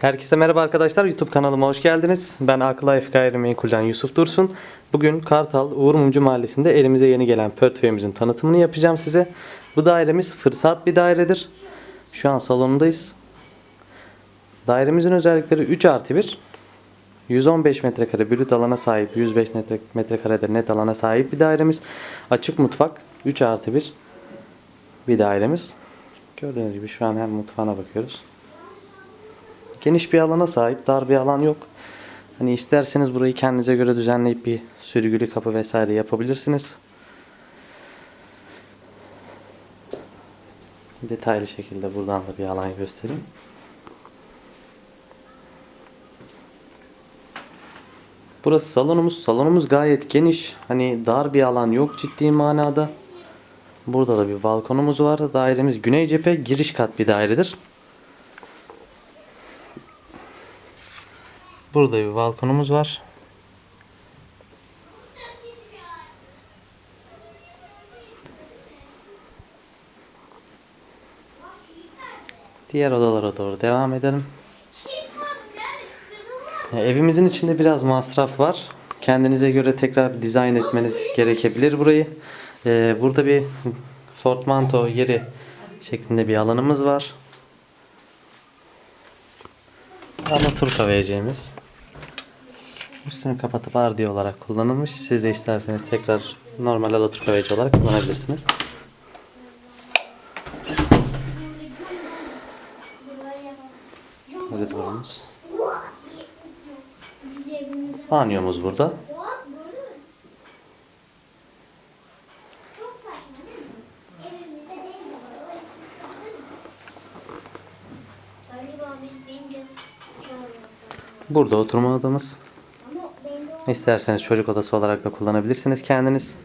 Herkese merhaba arkadaşlar. YouTube kanalıma hoş geldiniz. Ben Aklife Gayrimenkul'den Yusuf Dursun. Bugün Kartal Uğur Mumcu Mahallesi'nde elimize yeni gelen portföyümüzün tanıtımını yapacağım size. Bu dairemiz fırsat bir dairedir. Şu an salonundayız. Dairemizin özellikleri 3 artı 1. 115 metrekare brüt alana sahip, 105 metre- metrekarede net alana sahip bir dairemiz. Açık mutfak 3 artı 1 bir dairemiz. Gördüğünüz gibi şu an hem mutfağına bakıyoruz. Geniş bir alana sahip, dar bir alan yok. Hani isterseniz burayı kendinize göre düzenleyip bir sürgülü kapı vesaire yapabilirsiniz. Detaylı şekilde buradan da bir alan göstereyim. Burası salonumuz. Salonumuz gayet geniş. Hani dar bir alan yok ciddi manada. Burada da bir balkonumuz var. Dairemiz güney cephe giriş kat bir dairedir. Burada bir balkonumuz var. Diğer odalara doğru devam edelim. Evimizin içinde biraz masraf var. Kendinize göre tekrar dizayn etmeniz gerekebilir burayı. Ee, burada bir portmanto yeri şeklinde bir alanımız var. Alaturka vereceğimiz. Üstünü kapatıp ardiye olarak kullanılmış. Siz de isterseniz tekrar normal alaturka olarak kullanabilirsiniz. Koridorumuz. Banyomuz burada. Burada oturma odamız. İsterseniz çocuk odası olarak da kullanabilirsiniz kendiniz.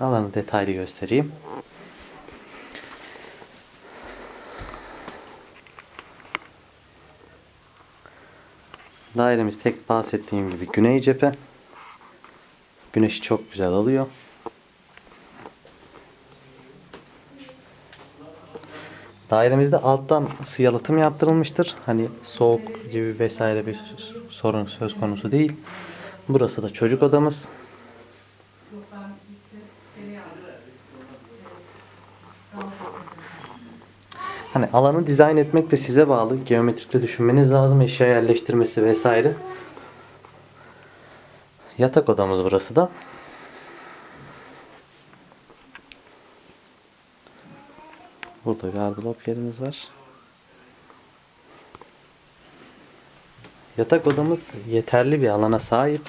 Alanı detaylı göstereyim. Dairemiz tek bahsettiğim gibi güney cephe. Güneşi çok güzel alıyor. Dairemizde alttan ısı yalıtım yaptırılmıştır. Hani soğuk gibi vesaire bir sorun söz konusu değil. Burası da çocuk odamız. Hani alanı dizayn etmek de size bağlı. Geometrikte düşünmeniz lazım. Eşya yerleştirmesi vesaire. Yatak odamız burası da. Burada gardırop yerimiz var. Yatak odamız yeterli bir alana sahip.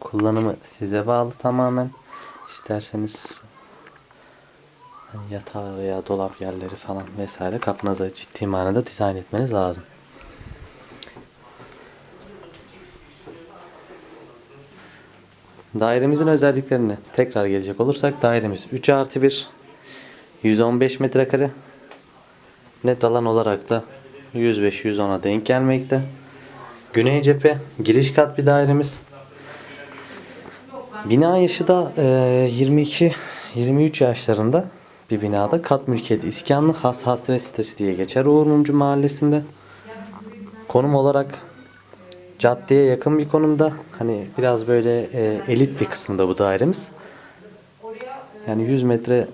Kullanımı size bağlı tamamen. İsterseniz yatağı veya dolap yerleri falan vesaire kapınıza ciddi manada dizayn etmeniz lazım. Dairemizin özelliklerine tekrar gelecek olursak dairemiz 3 artı 1 115 metrekare net alan olarak da 105-110'a denk gelmekte. Güney cephe giriş kat bir dairemiz. Bina yaşı da 22-23 yaşlarında bir binada kat mülkiyeti iskanlı has hasret sitesi diye geçer Uğur Mumcu Mahallesi'nde. Konum olarak caddeye yakın bir konumda. Hani biraz böyle e, elit bir kısımda bu dairemiz. Yani 100 metre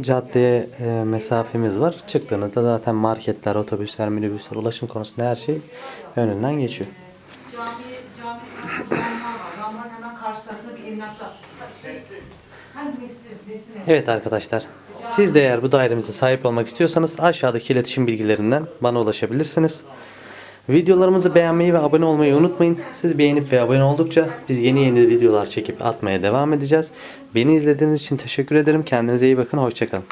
caddeye e, mesafemiz var. Çıktığınızda zaten marketler, otobüsler, minibüsler, ulaşım konusunda her şey önünden geçiyor. Evet arkadaşlar. Siz de eğer bu dairemize sahip olmak istiyorsanız aşağıdaki iletişim bilgilerinden bana ulaşabilirsiniz. Videolarımızı beğenmeyi ve abone olmayı unutmayın. Siz beğenip ve abone oldukça biz yeni yeni videolar çekip atmaya devam edeceğiz. Beni izlediğiniz için teşekkür ederim. Kendinize iyi bakın. Hoşçakalın.